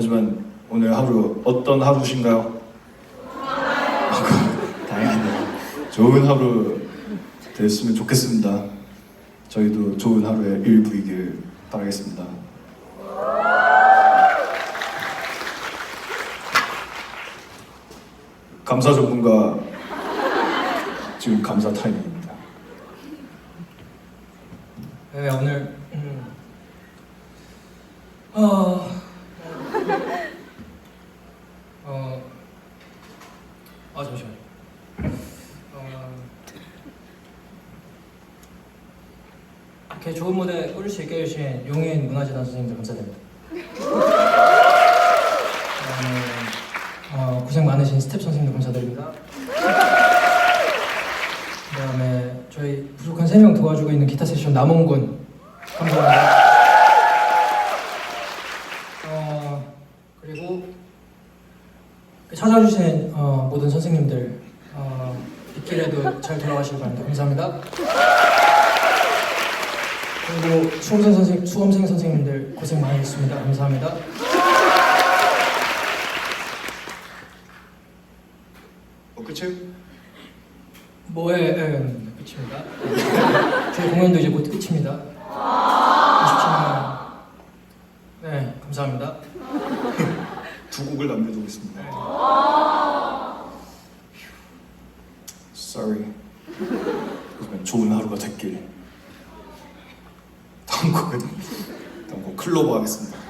하지만 오늘 하루 어떤 하루신가요? 다행이네요. 좋은 하루 됐으면 좋겠습니다. 저희도 좋은 하루의 일부이길 바라겠습니다. 감사 전문가 지금 감사 타임입니다. 네, 오늘 음, 어, 어, 아 잠시만요. 어, 이렇게 좋은 무대 꾸릴 수 있게 해주신 용인 문화재단 선생님들 감사드립니다. 그다음에 어, 고생 많으신 스텝 선생님들 감사드립니다. 그다음에 저희 부족한 세명 도와주고 있는 기타 세션 남원군 감사합니다. 어 그리고 찾아주신 어, 모든 선생님들 어, 빗길에도 잘 돌아가시길 바랍니다. 감사합니다. 그리고 수험생 선생 수험생 선생님들 고생 많으셨습니다. 감사합니다. 어, 끝이에요? 뭐에 예, 끝입니다. 저희 공연도 이제 곧 끝입니다. 아쉽지만 네 감사합니다. 두 곡을 남겨두고 있습니다. Sorry. 좋은 하루가 됐길. 곡 클로버 하겠습니다.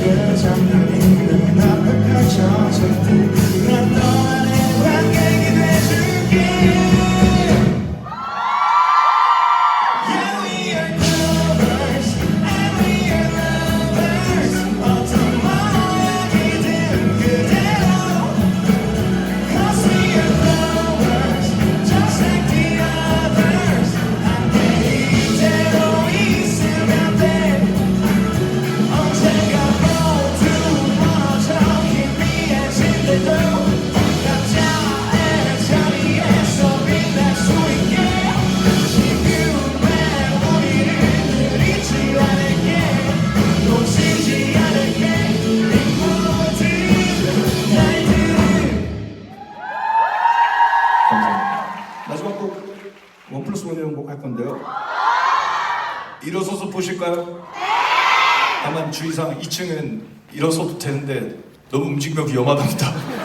倔强的你，和那个开枪的。 2015년 행복할 건데요. 일어서서 보실까요? 네! 다만 주의사항 2층은 일어서도 되는데 너무 움직임이 위험하답니다.